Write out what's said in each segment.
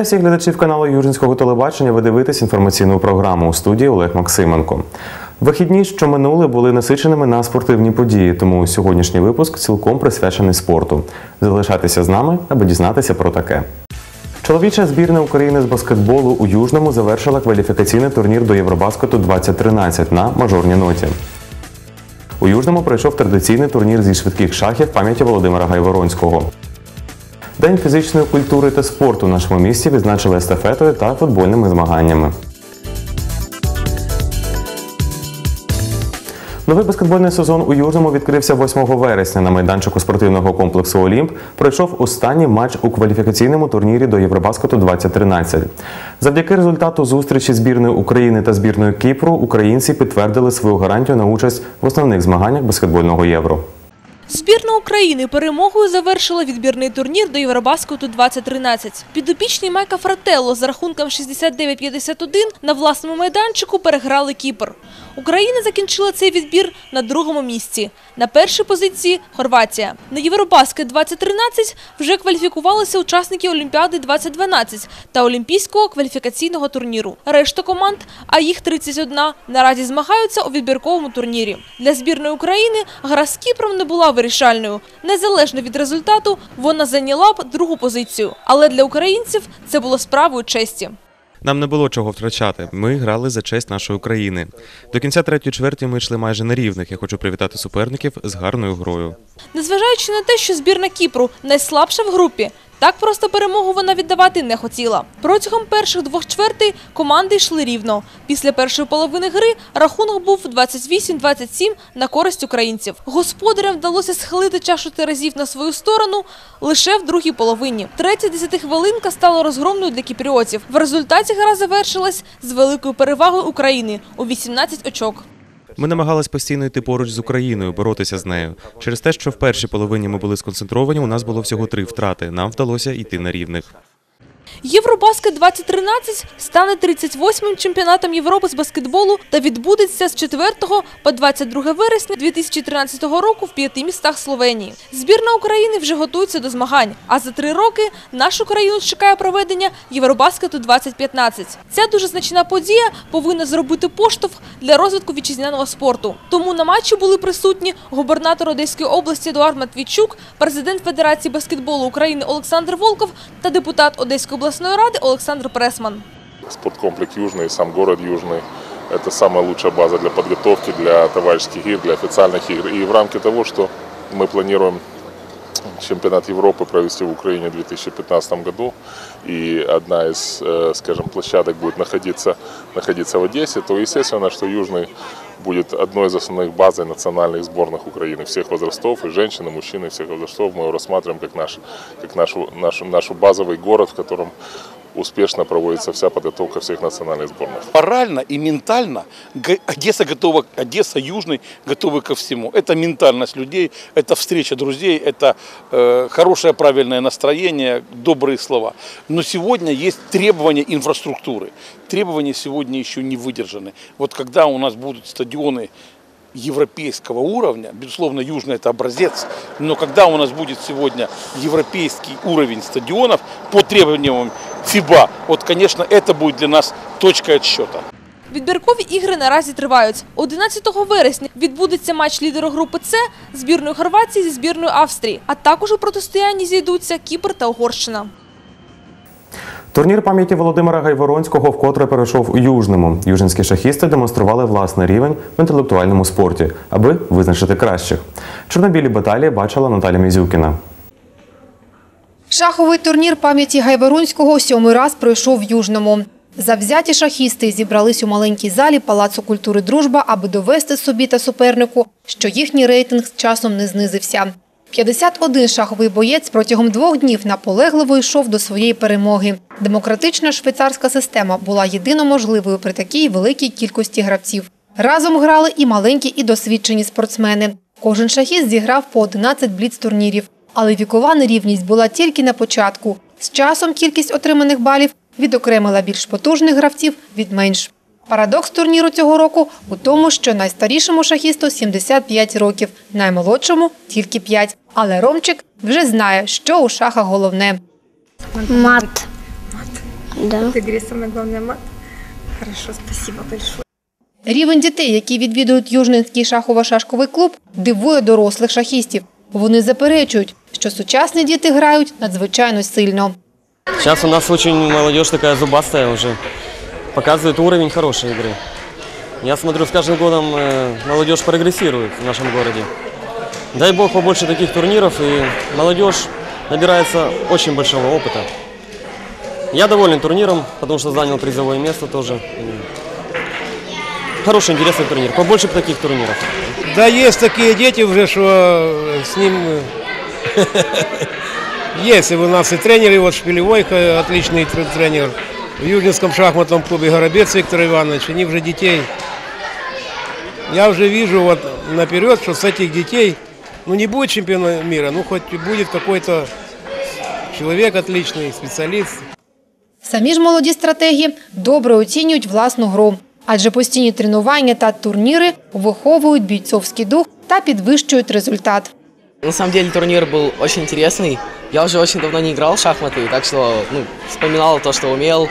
Вітаю всіх глядачів каналу Южинського телебачення. Ви дивитесь інформаційну програму у студії Олег Максименко. Вихідні, що минули, були насиченими на спортивні події, тому сьогоднішній випуск цілком присвячений спорту. Залишайтеся з нами, аби дізнатися про таке. Чоловіча збірна України з баскетболу у Южному завершила кваліфікаційний турнір до Євробаскету 2013 на мажорній ноті. У Южному пройшов традиційний турнір зі швидких шахів пам'яті Володимира Гайворонського. День фізичної культури та спорту в нашому місті відзначили естафетою та футбольними змаганнями. Новий баскетбольний сезон у Южному відкрився 8 вересня на майданчику спортивного комплексу Олімп. Пройшов останній матч у кваліфікаційному турнірі до Євробаскету 2013. Завдяки результату зустрічі збірної України та збірної Кіпру українці підтвердили свою гарантію на участь в основних змаганнях баскетбольного євро. Збірна України перемогою завершила відбірний турнір до Євробаскету 2013. Підопічні Майка Фрателло з рахунком 69-51 на власному майданчику переграли Кіпр. Україна закінчила цей відбір на другому місці. На першій позиції – Хорватія. На Євробаскет 2013 вже кваліфікувалися учасники Олімпіади 2012 та Олімпійського кваліфікаційного турніру. Решта команд, а їх 31, наразі змагаються у відбірковому турнірі. Для збірної України гра з Кіпром не була вирішальною. Незалежно від результату, вона зайняла б другу позицію. Але для українців це було справою честі. Нам не було чого втрачати. Ми грали за честь нашої країни. До кінця третьої чверті ми йшли майже на рівних. Я хочу привітати суперників з гарною грою. Незважаючи на те, що збірна Кіпру найслабша в групі, так просто перемогу вона віддавати не хотіла. Протягом перших двох чвертей команди йшли рівно. Після першої половини гри рахунок був 28-27 на користь українців. Господарям вдалося схилити чашу терезів на свою сторону лише в другій половині. Третя десятихвилинка стала розгромною для кіпріотів. В результаті гра завершилась з великою перевагою України у 18 очок. Ми намагались постійно йти поруч з Україною, боротися з нею. Через те, що в першій половині ми були сконцентровані, у нас було всього три втрати. Нам вдалося йти на рівних. Євробаскет 2013 стане 38-м чемпіонатом Європи з баскетболу та відбудеться з 4 по 22 вересня 2013 року в п'яти містах Словенії. Збірна України вже готується до змагань, а за три роки нашу країну чекає проведення Євробаскету 2015. Ця дуже значна подія повинна зробити поштовх для розвитку вітчизняного спорту. Тому на матчі були присутні губернатор Одеської області Едуард Матвійчук, президент Федерації баскетболу України Олександр Волков та депутат Одеської обласної ради Олександр Пресман. Спорткомплекс Южный, сам город Южный. Это самая лучшая база для подготовки, для товарищеских игр, для официальных игр. И в рамке того, что мы планируем чемпионат Европы провести в Украине в 2015 году, и одна из, э, скажем, площадок будет находиться, находиться в Одессе, то естественно, что Южный будет одной из основных базой национальных сборных Украины всех возрастов, и женщин, и мужчин, и всех возрастов. Мы его рассматриваем как наш, как нашу, нашу, нашу базовый город, в котором успешно проводится вся подготовка всех национальных сборных. морально и ментально Одесса готова, Одесса Южный готовы ко всему. Это ментальность людей, это встреча друзей, это э, хорошее правильное настроение, добрые слова. Но сегодня есть требования инфраструктуры. Требования сегодня еще не выдержаны. Вот когда у нас будут стадионы европейского уровня, безусловно, Южный это образец, но когда у нас будет сегодня европейский уровень стадионов по требованиям ФИБА, вот, конечно, это будет для нас точкой отсчета. Відбіркові ігри наразі тривають. 11 вересня відбудеться матч лідеру групи С збірної Хорватії зі збірною Австрії, а також у протистоянні зійдуться Кіпр та Угорщина. Турнір пам'яті Володимира Гайворонського вкотре перейшов у Южному. Южинські шахісти демонстрували власний рівень в інтелектуальному спорті, аби визначити кращих. Чорнобілі баталії бачила Наталя Мізюкіна. Шаховий турнір пам'яті Гайворонського сьомий раз пройшов в Южному. Завзяті шахісти зібрались у маленькій залі Палацу культури «Дружба», аби довести собі та супернику, що їхній рейтинг з часом не знизився. 51 шаховий боєць протягом двох днів наполегливо йшов до своєї перемоги. Демократична швейцарська система була єдино можливою при такій великій кількості гравців. Разом грали і маленькі, і досвідчені спортсмени. Кожен шахіст зіграв по 11 бліц-турнірів. Але вікова нерівність була тільки на початку. З часом кількість отриманих балів відокремила більш потужних гравців від менш. Парадокс турніру цього року у тому, що найстарішому шахісту 75 років, наймолодшому – тільки 5. Але Ромчик вже знає, що у шахах головне. Мат. Да. В игре самый главный мат. Хорошо, спасибо большое. Рівень дітей, які відвідують Южненський шахово-шашковий клуб, дивує дорослих шахістів. Вони заперечують, що сучасні діти грають надзвичайно сильно. Сейчас у нас очень молодежь такая зубастая уже. Показывает уровень хорошей игры. Я смотрю, с каждым годом э, молодежь прогрессирует в нашем городе. Дай бог побольше таких турниров, и молодежь набирается очень большого опыта. Я доволен турниром, потому что занял призовое место тоже. Хороший, интересный турнир. Побольше таких турниров. Да, есть такие дети уже, что с ним э, есть. И у нас и тренеры, вот Шпилевойко, отличный тр- тренер. В Южнинском шахматном клубе Горобец Виктор Иванович, они уже детей. Я уже вижу вот наперед, что с этих детей, ну не будет чемпиона мира, ну хоть будет какой-то человек отличный, специалист. Самі ж молоді стратегії добре оцінюють власну гру, адже постійні тренування та турніри виховують бійцовський дух та підвищують результат. На самом деле турнир был очень интересный. Я уже очень давно не играл в шахматы, так что ну, вспоминал то, что умел.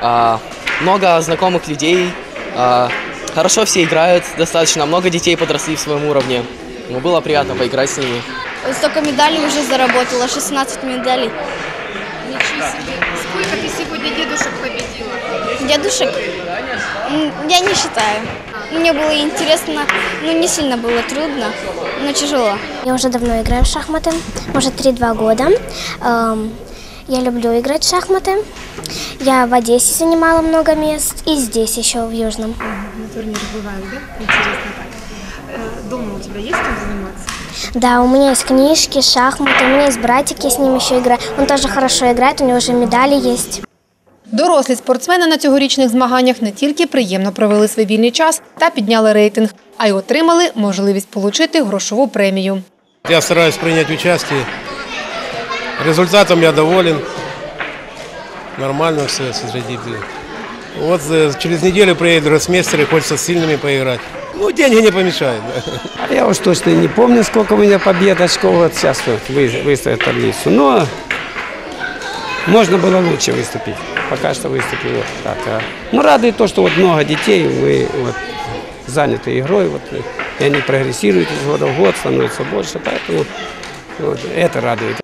А, много знакомых людей. А, хорошо все играют, достаточно много детей подросли в своем уровне. Ну, было приятно поиграть с ними. Столько медалей уже заработала, 16 медалей. Ничего себе. Сколько ты сегодня дедушек победила? Дедушек? Я не считаю. Мне было интересно, ну не сильно было трудно, но тяжело. Я уже давно играю в шахматы, может 3-2 года. Эм, Я люблю играть в шахматы. Я в Одессе занимала много мест и здесь еще в Южном. На турнире бывают, да? Интересно так. Э, Дома у тебя есть чем заниматься? Да, у меня есть книжки, шахматы, у меня есть братик, я с ним еще играю. Он тоже хорошо играет, у него уже медали есть. Дорослі спортсмени на цьогорічних змаганнях не тільки приємно провели свій вільний час та підняли рейтинг, а й отримали можливість отримати грошову премію. Я стараюсь принять участие. Результатом я доволен. Нормально все среди. Вот э, через неделю приедет гроссмейстер и хочется с сильными поиграть. Ну, деньги не помешают. А Я уж точно не помню, сколько у меня побед очков. Вот сейчас вот вы- выставят таблицу. Но можно было лучше выступить. Пока что выступил вот так. а. Ну, радует то, что вот много детей, мы вот заняты игрой, вот, и они прогрессируют из года в год, становится больше, поэтому вот, это радует.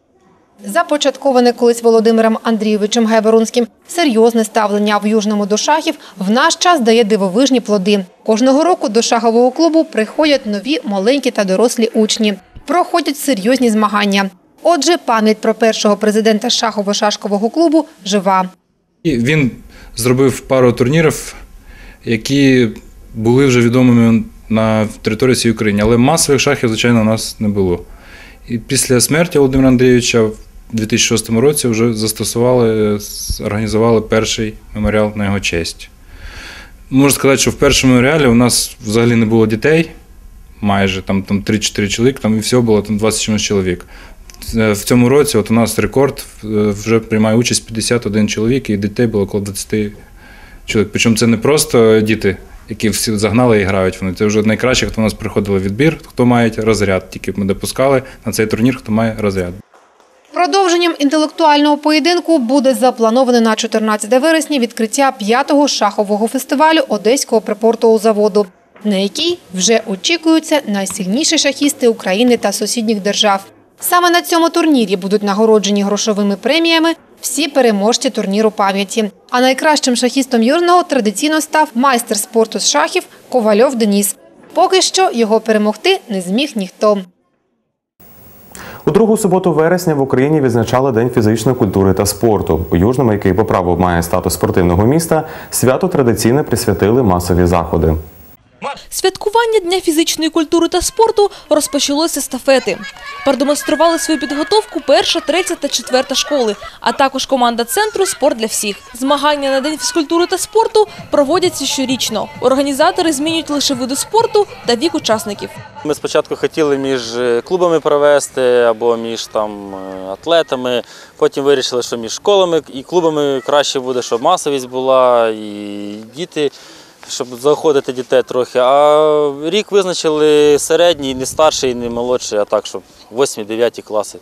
Започатковане колись Володимиром Андрійовичем Гайворонським серйозне ставлення в Южному до шахів в наш час дає дивовижні плоди. Кожного року до шахового клубу приходять нові маленькі та дорослі учні. Проходять серйозні змагання. Отже, пам'ять про першого президента шахово-шашкового клубу жива. Він зробив пару турнірів, які були вже відомими на території всієї України, але масових шахів, звичайно, у нас не було. І після смерті Володимира Андрійовича в 2006 році вже застосували, організували перший меморіал на його честь. Можу сказати, що в першому меморіалі у нас взагалі не було дітей, майже там, там 3-4 чоловік, там і всього було там 20 чимось чоловік. Е, В цьому році от у нас рекорд е, вже приймає участь 51 чоловік, і дітей було около 20 чоловік. Причому це не просто діти, які всі загнали і грають вони. Це вже найкраще, хто у нас приходили відбір, хто має розряд. Тільки ми допускали на цей турнір, хто має розряд. Продовженням інтелектуального поєдинку буде заплановане на 14 вересня відкриття п'ятого шахового фестивалю Одеського припортового заводу, на який вже очікуються найсильніші шахісти України та сусідніх держав. Саме на цьому турнірі будуть нагороджені грошовими преміями всі переможці турніру пам'яті. А найкращим шахістом Южного традиційно став майстер спорту з шахів Ковальов Деніс. Поки що його перемогти не зміг ніхто. У другу суботу вересня в Україні відзначали День фізичної культури та спорту. У Южному, який по праву має статус спортивного міста, свято традиційно присвятили масові заходи. Святкування Дня фізичної культури та спорту розпочалося з естафети. Продемонстрували свою підготовку перша, третя та четверта школи, а також команда центру Спорт для всіх. Змагання на День фізкультури та спорту проводяться щорічно. Організатори змінюють лише види спорту та вік учасників. Ми спочатку хотіли між е, клубами провести або між там е, атлетами. Потім вирішили, що між школами і клубами краще буде, щоб масовість була, і діти, щоб заохотити дітей трохи. А рік визначили середній, не старший, не молодший, а так, щоб 8-9 класи.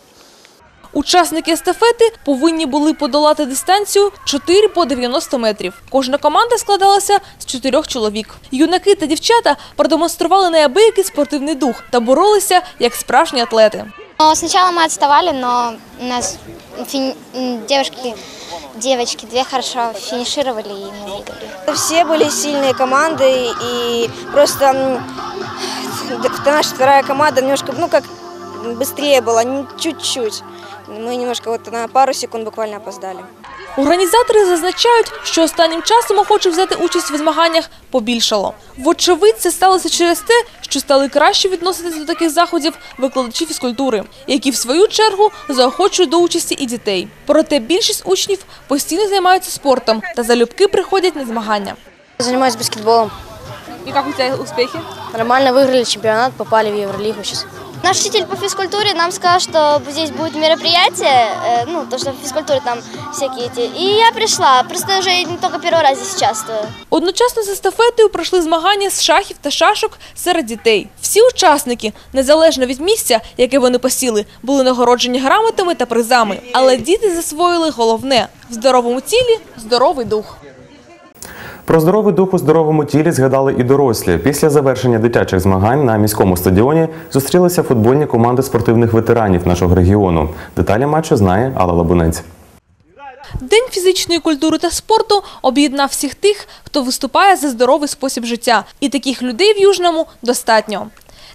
Учасники естафети повинні були подолати дистанцію 4 по 90 метрів. Кожна команда складалася з чотирьох чоловік. Юнаки та дівчата продемонстрували неабиякий спортивний дух та боролися як справжні атлети. Но сначала мы отставали, но у нас фини- девушки, девочки две хорошо финишировали и мы выиграли. Все были сильные команды, и просто наша вторая команда немножко, ну как, быстрее была, чуть-чуть. Мы немножко вот на пару секунд буквально опоздали. Організатори зазначають, що останнім часом охочих взяти участь у змаганнях побільшало. Вочевидь, це сталося через те, що стали краще відноситися до таких заходів викладачі фізкультури, які в свою чергу заохочують до участі і дітей. Проте більшість учнів постійно займаються спортом та залюбки приходять на змагання. Занимаюсь баскетболом. І як у тебе успіхи? Нормально выиграли чемпионат, попали в Евролигу сейчас. Наш учитель по физкультуре нам сказал, что здесь будет мероприятие, э, ну, то, что в физкультуре там всякие эти. И я пришла, просто уже не только первый раз здесь участвую. Одночасно з естафетою пройшли змагання з шахів та шашок серед дітей. Всі учасники, незалежно від місця, яке вони посіли, були нагороджені грамотами та призами. Але діти засвоїли головне в здоровому тілі здоровий дух. Про здоровий дух у здоровому тілі згадали і дорослі. Після завершення дитячих змагань на міському стадіоні зустрілися футбольні команди спортивних ветеранів нашого регіону. Деталі матчу знає Алла Лабунець. День фізичної культури та спорту об'єднав всіх тих, хто виступає за здоровий спосіб життя. І таких людей в Южному достатньо.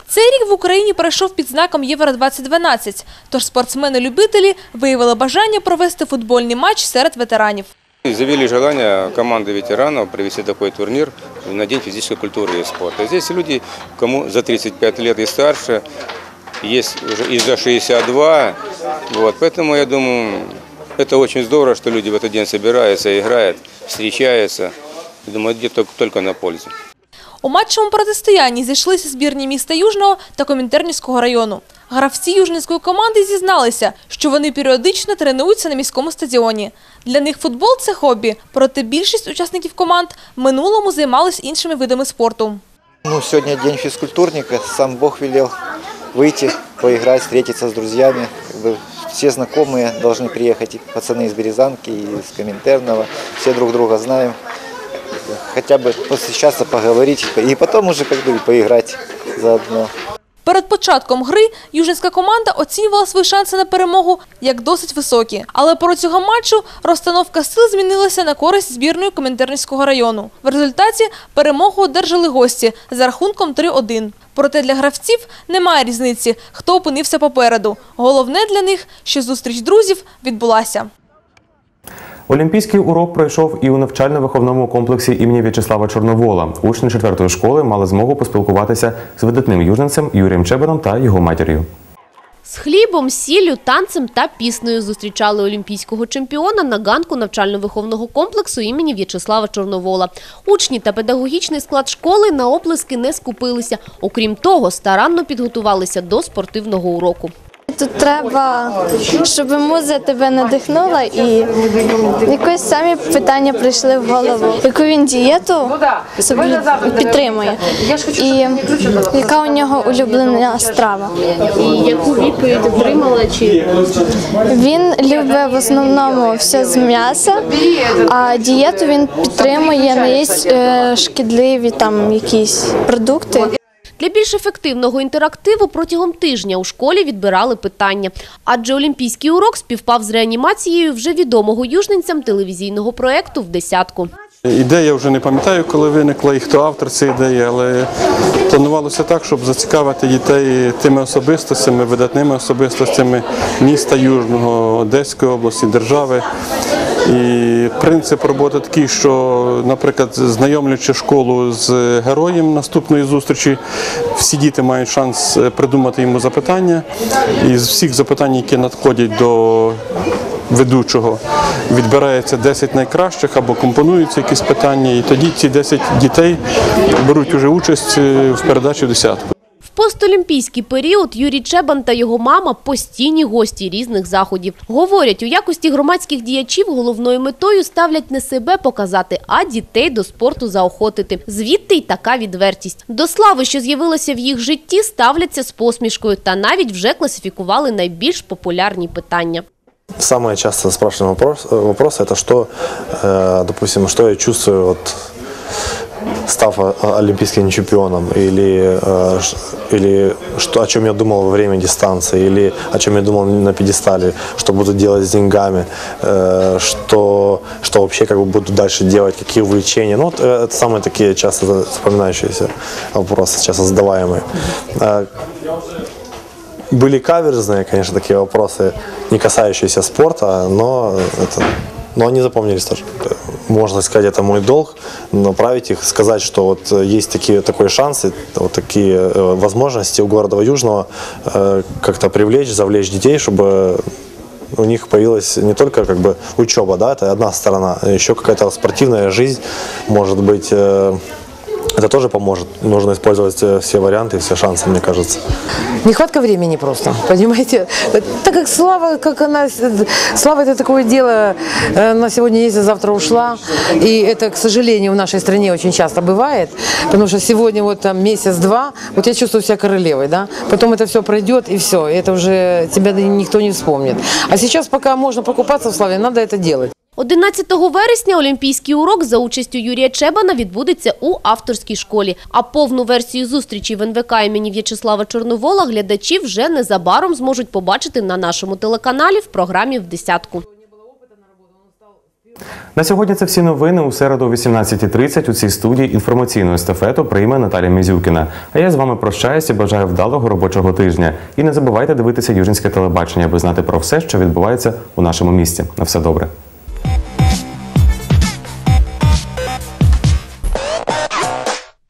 Цей рік в Україні пройшов під знаком Євро-2012, тож спортсмени-любителі виявили бажання провести футбольний матч серед ветеранів. Изъявили желание команды ветеранов провести такой турнир на День физической культуры и спорта. Здесь люди, кому за 35 лет и старше, есть уже и за 62. Вот, поэтому я думаю, это очень здорово, что люди в этот день собираются, играют, встречаются. Я думаю, это идет только на пользу. У матчевому протистоянні зійшлися збірні міста Южного та Комінтернівського району. Гравці южницької команди зізналися, що вони періодично тренуються на міському стадіоні. Для них футбол – це хобі, проте більшість учасників команд в минулому займались іншими видами спорту. Ну, сегодня день физкультурника, сам Бог велел выйти, поиграть, встретиться с друзьями. Как бы все знакомые должны приехать, и пацаны из Березанки, и из Коминтерного, все друг друга знаем. Хотя бы посвящаться, поговорить, и потом уже как бы и поиграть заодно. Перед початком гри южницька команда оцінювала свої шанси на перемогу як досить високі. Але протягом матчу розстановка сил змінилася на користь збірної Комінтернівського району. В результаті перемогу одержали гості за рахунком 3-1. Проте для гравців немає різниці, хто опинився попереду. Головне для них, що зустріч друзів відбулася. Олімпійський урок пройшов і у навчально-виховному комплексі імені В'ячеслава Чорновола. Учні четвертої школи мали змогу поспілкуватися з видатним южненцем Юрієм Чебаном та його матір'ю. З хлібом, сіллю, танцем та піснею зустрічали олімпійського чемпіона на ганку навчально-виховного комплексу імені В'ячеслава Чорновола. Учні та педагогічний склад школи на оплески не скупилися. Окрім того, старанно підготувалися до спортивного уроку. Тут треба, щоб муза тебе надихнула і якось самі питання прийшли в голову. Яку він дієту собі підтримує, і яка у нього улюблена страва. І яку відповідь отримала? Чи Він любить в основному все з м'яса, а дієту він підтримує, не їсть е, шкідливі там якісь продукти. Для більш ефективного інтерактиву протягом тижня у школі відбирали питання. Адже олімпійський урок співпав з реанімацією вже відомого южненцям телевізійного проєкту «В десятку». Ідея вже не пам'ятаю, коли виникла і хто автор цієї ідеї, але планувалося так, щоб зацікавити дітей тими особистостями, видатними особистостями міста Южного, Одеської області, держави. І принцип роботи такий, що, наприклад, знайомлячи школу з героєм наступної зустрічі, всі діти мають шанс е, придумати йому запитання. І з всіх запитань, які надходять до ведучого, відбирається 10 найкращих або компонуються якісь питання, і тоді ці 10 дітей беруть уже участь е, в передачі десятку. В постолімпійський період Юрій Чебан та його мама постійні гості різних заходів. Говорять, у якості громадських діячів головною метою ставлять не себе показати, а дітей до спорту заохотити. Звідти й така відвертість. До слави, що з'явилася в їх житті, ставляться з посмішкою та навіть вже класифікували найбільш популярні питання. Самое часто спрашиваемый вопрос, э, вопрос это что, э, допустим, что я чувствую, вот, став э, олимпийским чемпионом, или, э, или что, о чем я думал во время дистанции, или о чем я думал на пьедестале, что буду делать с деньгами, э, что, что вообще как бы буду дальше делать, какие увлечения. Ну, вот, это самые такие часто запоминающиеся вопросы, часто задаваемые. Были каверзные, конечно, такие вопросы, не касающиеся спорта, но, это, но они запомнились тоже. Можно сказать, это мой долг, направить их, сказать, что вот есть такие, такой шанс, вот такие э, возможности у города Южного э, как-то привлечь, завлечь детей, чтобы у них появилась не только как бы учеба, да, это одна сторона, а еще какая-то спортивная жизнь, может быть, э, это тоже поможет. Нужно использовать э, все варианты, все шансы, мне кажется. Нехватка времени просто, понимаете? Так как слава, как она, слава это такое дело, э, на сегодня есть, а завтра ушла. И это, к сожалению, в нашей стране очень часто бывает, потому что сегодня вот там месяц-два, вот я чувствую себя королевой, да, потом это все пройдет и все, это уже тебя никто не вспомнит. А сейчас пока можно покупаться в славе, надо это делать. 11 вересня олімпійський урок за участю Юрія Чебана відбудеться у авторській школі. А повну версію зустрічі в НВК імені В'ячеслава Чорновола глядачі вже незабаром зможуть побачити на нашому телеканалі в програмі «В десятку». На сьогодні це всі новини. У середу о 18.30 у цій студії інформаційну естафету прийме Наталя Мізюкіна. А я з вами прощаюся бажаю вдалого робочого тижня. І не забувайте дивитися Южинське телебачення, аби знати про все, що відбувається у нашому місті. На все добре.